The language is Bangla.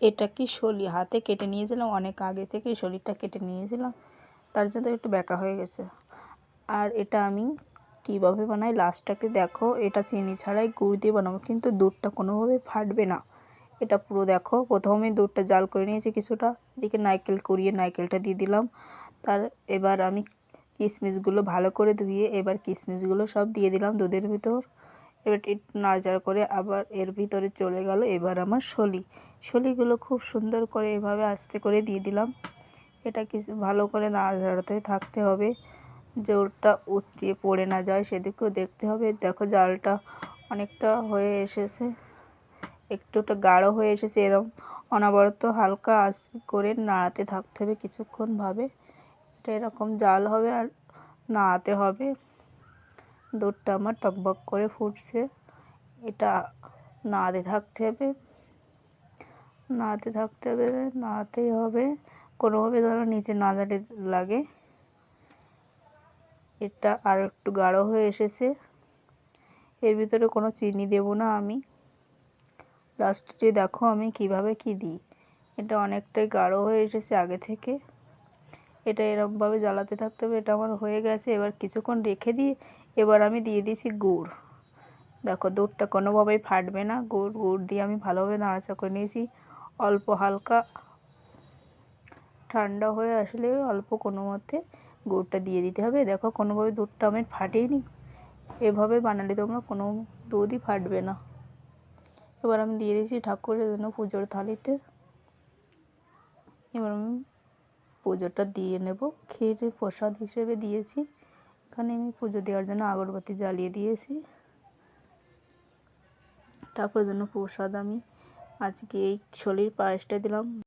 এটা কি শলি? হাতে কেটে নিয়েছিলাম, অনেক আগে থেকে শলিটা কেটে নিয়েছিলাম। তার জন্য একটু ব্যাকা হয়ে গেছে। আর এটা আমি কীভাবে বানাই লাস্টটাকে দেখো, এটা চিনি ছাড়াই গুড় দিয়ে বানাবো, কিন্তু দুধটা কোনোভাবে ফাটবে না। এটা পুরো দেখো প্রথমে দুধটা জাল করে নিয়েছি কিছুটা, এদিকে নারকেল কুড়িয়ে নারকেলটা দিয়ে দিলাম। তার এবার আমি কিশমিশগুলো ভালো করে ধুয়ে এবার কিশমিশগুলো সব দিয়ে দিলাম দুধের ভিতর। এবার একটু নাড়াচাড়া করে আবার এর ভিতরে চলে গেল এবার আমার শলি। শলিগুলো খুব সুন্দর করে এভাবে আস্তে করে দিয়ে দিলাম। এটা কিছু ভালো করে নাড়াচাড়াতে থাকতে হবে। ওটা উতরিয়ে পড়ে না যায়, সেদিকেও দেখতে হবে। দেখো জালটা অনেকটা হয়ে এসেছে। একটুটা গাঢ় হয়ে এসেছে এরকম অনবরত হালকা আস করে নাড়াতে থাকতে হবে কিছুক্ষণভাবে এটা এরকম জাল হবে আর নাড়াতে হবে। দুধটা আমার টকবক করে ফুটছে। এটা নাড়াতে থাকতে হবে। নাড়াতে থাকতে হবে, নাড়াতেই হবে। কোনোভাবে যেন নিচে না লাগে। এটা আর একটু গাঢ় হয়ে এসেছে। এর ভিতরে কোনো চিনি দেব না আমি। লাস্টে দেখো আমি কীভাবে কি দিই। এটা অনেকটাই গাঢ় হয়ে এসেছে আগে থেকে। এটা এরমভাবে জ্বালাতে থাকতে হবে। এটা আমার হয়ে গেছে। এবার কিছুক্ষণ রেখে দিয়ে এবার আমি দিয়ে দিয়েছি গুড়। দেখো দুধটা কোনোভাবেই ফাটবে না। গুড় গুড় দিয়ে আমি ভালোভাবে নাড়াচা করে নিয়েছি। অল্প হালকা ঠান্ডা হয়ে আসলে অল্প কোনো মতে গুড়টা দিয়ে দিতে হবে। দেখো কোনোভাবে দুধটা আমি ফাটেইনি। এভাবে বানালে তোমরা কোনো দুধই ফাটবে না। এবার আমি দিয়ে দিয়েছি ঠাকুরের জন্য পুজোর থালিতে। এবার আমি পুজোটা দিয়ে নেব। ক্ষীর প্রসাদ হিসেবে দিয়েছি। এখানে আমি পুজো দেওয়ার জন্য আগরবাতি জ্বালিয়ে দিয়েছি। ঠাকুরের জন্য প্রসাদ আমি। আজকে এই শরীর পায়েসটা দিলাম।